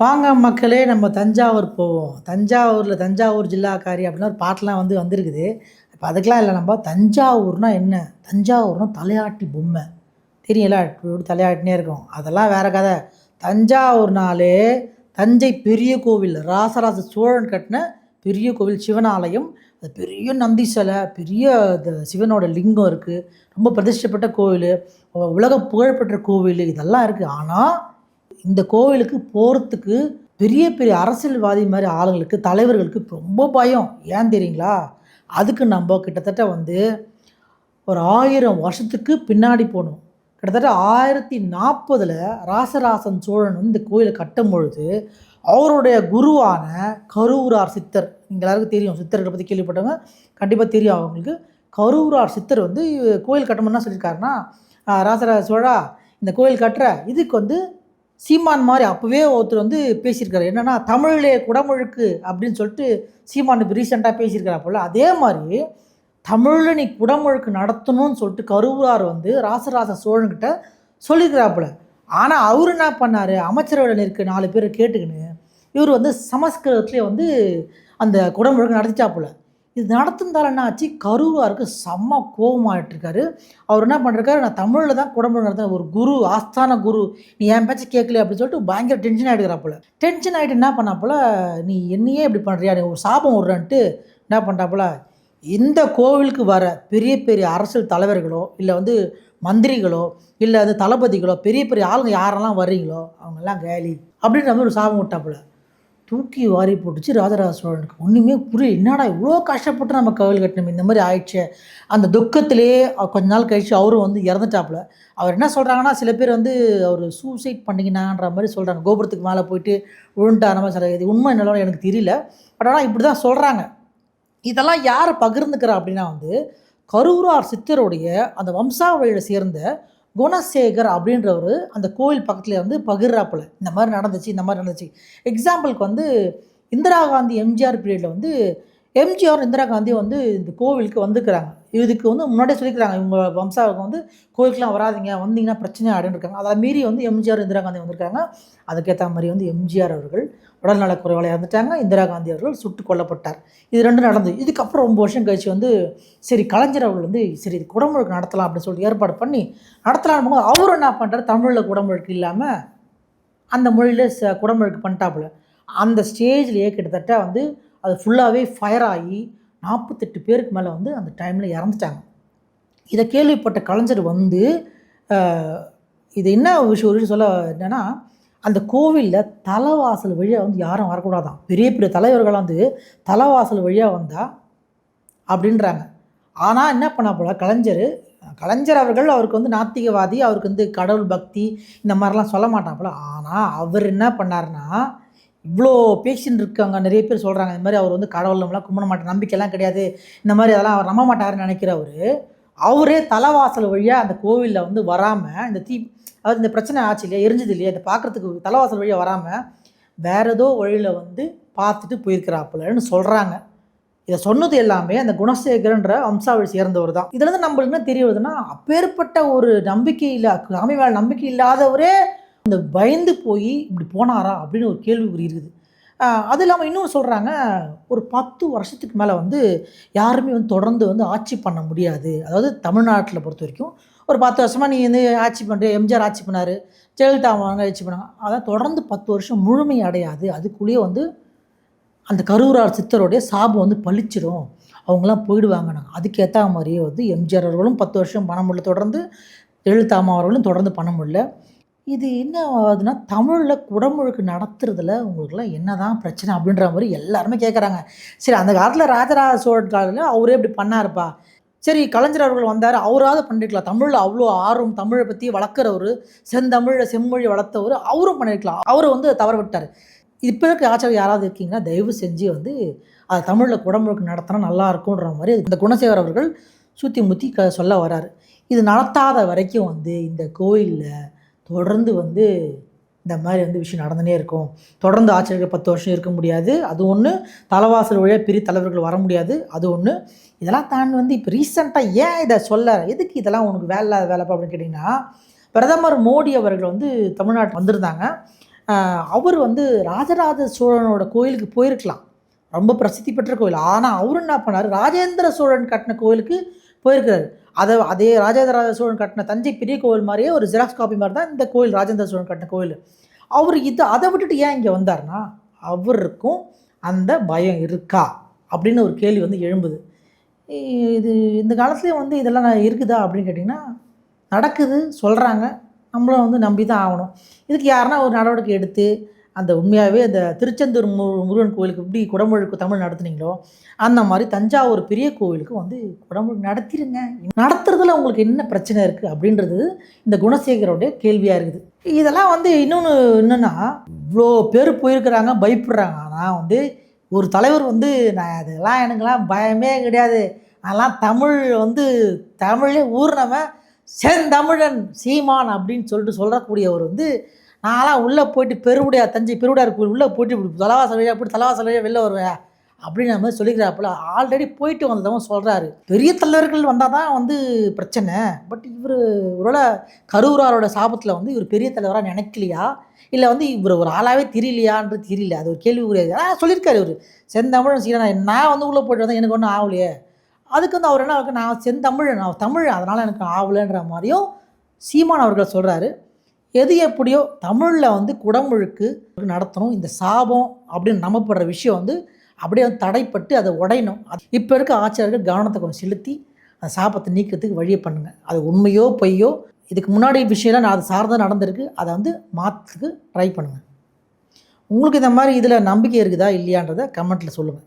வாங்க மக்களே நம்ம தஞ்சாவூர் போவோம். தஞ்சாவூரில் தஞ்சாவூர் ஜில்லாக்காரி அப்படின்னு ஒரு பாட்டெலாம் வந்து வந்திருக்குது. இப்போ அதுக்கெலாம் இல்லை நம்ம தஞ்சாவூர்னா என்ன? தஞ்சாவூர்னா தலையாட்டி பொம்மை. தெரியல இப்படி தலையாட்டினே இருக்கும். அதெல்லாம் வேறு கதை. தஞ்சாவூர்னாலே தஞ்சை பெரிய கோவில் ராசராச சோழன் கட்டின பெரிய கோவில் சிவன் ஆலயம் அது பெரிய நந்தி சிலை பெரிய சிவனோட லிங்கம் இருக்குது ரொம்ப பிரதிஷ்டப்பட்ட கோவில். உலக புகழ்பெற்ற கோவில் இதெல்லாம் இருக்குது ஆனால் இந்த கோவிலுக்கு போகிறதுக்கு பெரிய பெரிய அரசியல்வாதி மாதிரி ஆளுங்களுக்கு தலைவர்களுக்கு ரொம்ப பயம். ஏன் தெரியுங்களா? அதுக்கு நம்ம கிட்டத்தட்ட வந்து ஒரு ஆயிரம் வருஷத்துக்கு பின்னாடி போகணும் கிட்டத்தட்ட ஆயிரத்தி நாற்பதில் ராசராசன் சோழன் வந்து இந்த கோயிலை கட்டும் பொழுது அவருடைய குருவான கரூரார் சித்தர் நீங்கள் எல்லாருக்கும் தெரியும் சித்தர்களை பற்றி கேள்விப்பட்டவங்க கண்டிப்பாக தெரியும் அவங்களுக்கு. கரூரார் சித்தர் வந்து கோயில் கட்டணும்னு என்ன சொல்லியிருக்காருன்னா ராசராச சோழா இந்த கோயில் கட்டுற இதுக்கு வந்து சீமான் மாதிரி அப்போவே ஒருத்தர் வந்து பேசியிருக்காரு. என்னன்னா தமிழிலே குடமுழுக்கு அப்படின்னு சொல்லிட்டு சீமான் இப்போ ரீசெண்டாக பேசியிருக்காரு போல். அதே மாதிரி தமிழில் நீ குடமுழுக்கு நடத்தணும்னு சொல்லிட்டு கருவூரார் வந்து ராசராச சோழன்கிட்ட சொல்லியிருக்கிறாப்புல ஆனால் அவர் என்ன பண்ணார்? அமைச்சரவையில் இருக்க நாலு பேரை கேட்டுக்கின்னு இவர் வந்து சமஸ்கிருதத்துலேயே வந்து அந்த குடமுழுக்கு நடத்திச்சாப்புல இது நடத்திருந்தாலும் என்ன ஆச்சு கரூராருக்கு செம்ம கோபமாகிட்டுருக்காரு அவர் என்ன பண்ணிருக்காரு நான் தமிழில் தான் குடம்பு நடத்தின ஒரு குரு ஆஸ்தான குரு. நீ என் பேச்சு கேட்கல அப்படின்னு சொல்லிட்டு பயங்கர டென்ஷன் ஆகிடுக்கிறாப்புல டென்ஷன் ஆகிட்டு என்ன பண்ணாப்புல நீ என்னையே இப்படி பண்ணுறியா நீ ஒரு சாபம் விட்றான்ட்டு என்ன பண்ணுறாப்புல இந்த கோவிலுக்கு வர பெரிய பெரிய அரசியல் தலைவர்களோ இல்லை வந்து மந்திரிகளோ இல்லை அது தளபதிகளோ பெரிய பெரிய ஆளுங்க யாரெல்லாம் வர்றீங்களோ அவங்கெல்லாம் கேலி அப்படின்ற மாதிரி ஒரு சாபம் விட்டாப்புல தூக்கி வாரி போட்டுச்சு ராஜராஜ சோழனுக்கு. ஒன்றுமே புரியல. என்னடா இவ்வளோ கஷ்டப்பட்டு நம்ம கோவில் கட்டணும் இந்த மாதிரி ஆயிடுச்சு. அந்த துக்கத்திலே கொஞ்ச நாள் கழிச்சு அவரும் வந்து இறந்துட்டாப்புல. அவர் என்ன சொல்கிறாங்கன்னா சில பேர் வந்து அவர் சூசைட் பண்ணிக்கினான்ற மாதிரி சொல்கிறாங்க கோபுரத்துக்கு மேலே போயிட்டு விழுந்துட்டார் மாதிரி சில இது. உண்மை என்னன்னு எனக்கு தெரியல. பட் ஆனால் இப்படி தான் சொல்கிறாங்க இதெல்லாம் யார் பகிர்ந்துக்கிறா அப்படின்னா வந்து கரூரார் சித்தருடைய அந்த வம்சாவளியில் சேர்ந்த குணசேகர் அப்படின்றவர் அந்த கோவில் பக்கத்தில் வந்து பகிர்றாப்புல. இந்த மாதிரி நடந்துச்சு இந்த மாதிரி நடந்துச்சு. எக்ஸாம்பிளுக்கு வந்து இந்திரா காந்தி எம்ஜிஆர் பீரியடில் வந்து எம்ஜிஆர் இந்திரா காந்தி வந்து இந்த கோவிலுக்கு வந்துக்கிறாங்க. இதுக்கு வந்து முன்னாடியே சொல்லிக்கிறாங்க இவங்க வம்சாவுக்கு வந்து கோயிலுக்குலாம் வராதீங்க வந்தீங்கன்னா பிரச்சனை ஆடுன்னு இருக்காங்க. அதை மீறி வந்து எம்ஜிஆர் இந்திரா காந்தி வந்திருக்காங்க. அதுக்கேற்ற மாதிரி வந்து எம்ஜிஆர் அவர்கள் உடல்நலக்குறைவால் இறந்துட்டாங்க. இந்திரா காந்தி அவர்கள் சுட்டு கொல்லப்பட்டார். இது ரெண்டும் நடந்து இதுக்கப்புறம் ரொம்ப வருஷம் கழிச்சு வந்து சரி கலைஞர் அவர்கள் வந்து சரி இது குடமுழுக்கு நடத்தலாம் அப்படின்னு சொல்லிட்டு ஏற்பாடு பண்ணி நடத்தலாம் போது அவர் என்ன பண்ணுறாரு தமிழில் குடமுழுக்கு இல்லாமல் அந்த மொழியில் ச குடமுழுக்கு பண்ணிட்டாப்புல. அந்த ஸ்டேஜ்லேயே கிட்டத்தட்ட வந்து அது ஃபுல்லாகவே ஃபயர் ஆகி நாற்பத்தெட்டு பேருக்கு மேலே வந்து அந்த டைமில் இறந்துட்டாங்க. இதை கேள்விப்பட்ட கலைஞர் வந்து இது என்ன விஷயம் ஒரு விஷயம் சொல்ல என்னென்னா அந்த கோவிலில் தலைவாசல் வழியாக வந்து யாரும் வரக்கூடாதான். பெரிய பெரிய தலைவர்கள் வந்து தலைவாசல் வழியாக வந்தால் அப்படின்றாங்க. ஆனால் என்ன பண்ண போல கலைஞர் கலைஞர் அவர்கள் அவருக்கு வந்து நாத்திகவாதி அவருக்கு வந்து கடவுள் பக்தி இந்த மாதிரிலாம் சொல்ல மாட்டான் போல ஆனால் அவர் என்ன பண்ணார்னா இவ்வளோ பேஷண்ட் இருக்காங்க நிறைய பேர் சொல்கிறாங்க இந்த மாதிரி அவர் வந்து கடவுள் நம்மளாம் கும்பிட மாட்டார் நம்பிக்கைலாம் கிடையாது. இந்த மாதிரி அதெல்லாம் அவர் நம்ப மாட்டாருன்னு நினைக்கிறவர் அவரே தலைவாசல் வழியாக அந்த கோவிலில் வந்து வராமல் இந்த தீ அதாவது இந்த பிரச்சனை ஆச்சு இல்லையா எரிஞ்சது இல்லையா இதை பார்க்குறதுக்கு தலைவாசல் வழியாக வராமல் வேற ஏதோ வழியில் வந்து பார்த்துட்டு போயிருக்கிறாப்புலன்னு சொல்கிறாங்க இதை சொன்னது எல்லாமே அந்த குணசேகரன்ற வம்சாவளி சேர்ந்தவர் தான். இதுலேருந்து நம்மளுக்கு என்ன தெரிய வருதுன்னா அப்பேற்பட்ட ஒரு நம்பிக்கை இல்லை சாமி மேலே நம்பிக்கை இல்லாதவரே இந்த பயந்து போய் இப்படி போனாரா அப்படின்னு ஒரு கேள்விக்குறி இருக்குது அது இல்லாமல் இன்னும் சொல்கிறாங்க ஒரு பத்து வருஷத்துக்கு மேலே வந்து யாருமே வந்து தொடர்ந்து வந்து ஆட்சி பண்ண முடியாது. அதாவது தமிழ்நாட்டில் பொறுத்த வரைக்கும் ஒரு பத்து வருஷமாக நீ வந்து ஆட்சி பண்ணுற எம்ஜிஆர் ஆட்சி பண்ணார் ஜெயலலிதா அவங்க ஆட்சி பண்ணாங்க. அதான் தொடர்ந்து பத்து வருஷம் முழுமை அடையாது. அதுக்குள்ளேயே வந்து அந்த கரூரார் சித்தருடைய சாபம் வந்து பளிச்சிடும் அவங்களாம் போயிடுவாங்கண்ணா அதுக்கேற்ற மாதிரியே வந்து எம்ஜிஆர் அவர்களும் பத்து வருஷம் பண்ண முடியல தொடர்ந்து ஜெயலலிதா அம்மா அவர்களும் தொடர்ந்து பண்ண முடியல இது என்ன ஆகுதுன்னா தமிழில் குடமுழுக்கு நடத்துறதுல உங்களுக்குலாம் என்ன தான் பிரச்சனை அப்படின்ற மாதிரி எல்லாருமே கேட்குறாங்க சரி அந்த காலத்தில் ராஜராஜ சோழன் காலத்தில் அவரே இப்படி பண்ணாருப்பா. சரி கலைஞர் அவர்கள் வந்தார் அவராவது பண்ணிருக்கலாம். தமிழில் அவ்வளோ ஆர்வம் தமிழை பற்றி வளர்க்குறவர் செந்தமிழில் செம்மொழி வளர்த்தவர் அவரும் பண்ணியிருக்கலாம் அவரை வந்து தவற விட்டார். இப்போ இருக்க ஆச்சாரம் யாராவது இருக்கீங்கன்னா தயவு செஞ்சு வந்து அது தமிழில் குடமுழுக்கு நடத்தினா நல்லா இருக்கும்ன்ற மாதிரி இந்த குணசேகர் அவர்கள் சுற்றி முற்றி க சொல்ல வராரு. இது நடத்தாத வரைக்கும் வந்து இந்த கோயிலில் தொடர்ந்து வந்து இந்த மாதிரி வந்து விஷயம் நடந்துனே இருக்கும். தொடர்ந்து ஆட்சியர்கள் பத்து வருஷம் இருக்க முடியாது. அது ஒன்று தலைவாசல் வழியாக பெரிய தலைவர்கள் வர முடியாது. அது ஒன்று இதெல்லாம் தாண்டி வந்து இப்போ ரீசெண்டாக ஏன் இதை சொல்ல? எதுக்கு இதெல்லாம் உனக்கு வேலை இல்லாத வேலைப்பா அப்படின்னு கேட்டிங்கன்னா பிரதமர் மோடி அவர்கள் வந்து தமிழ்நாட்டு வந்திருந்தாங்க. அவர் வந்து ராஜராஜ சோழனோட கோயிலுக்கு போயிருக்கலாம். ரொம்ப பிரசித்தி பெற்ற கோயில். ஆனால் அவர் என்ன பண்ணார்? ராஜேந்திர சோழன் கட்டின கோயிலுக்கு போயிருக்கிறார். அதை அதே ராஜேந்திர சோழன் கட்டின தஞ்சை பெரிய கோவில் மாதிரியே ஒரு ஜெராக்ஸ் காப்பி மாதிரி தான் இந்த கோயில் ராஜேந்திர சோழன் கட்டின கோயில் அவர் இது அதை விட்டுட்டு ஏன் இங்கே வந்தார்னா அவருக்கும் அந்த பயம் இருக்கா? அப்படின்னு ஒரு கேள்வி வந்து எழும்புது. இது இந்த காலத்துலேயும் வந்து இதெல்லாம் நான் இருக்குதா அப்படின்னு கேட்டிங்கன்னா நடக்குது சொல்கிறாங்க நம்மளும் வந்து நம்பி தான் ஆகணும். இதுக்கு யாருன்னா ஒரு நடவடிக்கை எடுத்து அந்த உண்மையாகவே அந்த திருச்செந்தூர் மு முருகன் கோயிலுக்கு எப்படி குடமுழுக்கு தமிழ் நடத்துனீங்களோ அந்த மாதிரி தஞ்சாவூர் பெரிய கோவிலுக்கு வந்து குடமுழுக்கு நடத்திடுங்க நடத்துறதுல உங்களுக்கு என்ன பிரச்சனை இருக்குது அப்படின்றது இந்த குணசேகரோடைய கேள்வியாக இருக்குது. இதெல்லாம் வந்து இன்னொன்று என்னென்னா இவ்வளோ பேர் போயிருக்கிறாங்க பயப்படுறாங்க. ஆனால் வந்து ஒரு தலைவர் வந்து நான் அதெல்லாம் எனக்குலாம் பயமே கிடையாது. அதெல்லாம் தமிழ் வந்து தமிழே ஊர்னவன் செந்தமிழன் சீமான் அப்படின்னு சொல்லிட்டு சொல்லக்கூடியவர் வந்து நான்லாம் உள்ளே போயிட்டு பெருவுடையா தஞ்சை பெருவுடையார் கோயில் உள்ளே போயிட்டு இப்படி தலைவாசல் வழியாக போய் தலைவாசல் வழியாக வெளில வருவேன் அப்படின்னு நம்ம சொல்லிக்கிறாப்புல. ஆல்ரெடி போயிட்டு வந்தவங்க சொல்கிறாரு பெரிய தலைவர்கள் வந்தால் தான் வந்து பிரச்சனை. பட் இவர் ஒருவேளை கரூராரோட சாபத்தில் வந்து இவர் பெரிய தலைவராக நினைக்கலையா? இல்லை வந்து இவர் ஒரு ஆளாகவே தெரியலையான்றது தெரியல. அது ஒரு கேள்வி கேள்விக்குரியது ஆனால் சொல்லியிருக்காரு இவர். செந்தமிழன் சீக்கிரம் நான் வந்து உள்ளே போயிட்டு வந்தேன் எனக்கு ஒன்றும் ஆகலையே. அதுக்கு வந்து அவர் என்ன நான் செந்தமிழ் நான் தமிழ் அதனால் எனக்கு ஆகலைன்ற மாதிரியும் சீமான் அவர்கள் சொல்கிறாரு எது எப்படியோ தமிழில் வந்து குடமுழுக்கு நடத்தணும் இந்த சாபம் அப்படின்னு நம்பப்படுற விஷயம் வந்து அப்படியே வந்து தடைப்பட்டு அதை உடையணும். இப்போ இருக்க ஆட்சியர்கள் கவனத்தை கொஞ்சம் செலுத்தி அந்த சாபத்தை நீக்கிறதுக்கு வழியை பண்ணுங்கள் அது உண்மையோ பொய்யோ இதுக்கு முன்னாடி விஷயம்லாம் நான் அது சார்ந்த நடந்திருக்கு அதை வந்து மாற்றுறதுக்கு ட்ரை பண்ணுங்கள் உங்களுக்கு இந்த மாதிரி இதில் நம்பிக்கை இருக்குதா இல்லையான்றதை கமெண்ட்டில் சொல்லுங்கள்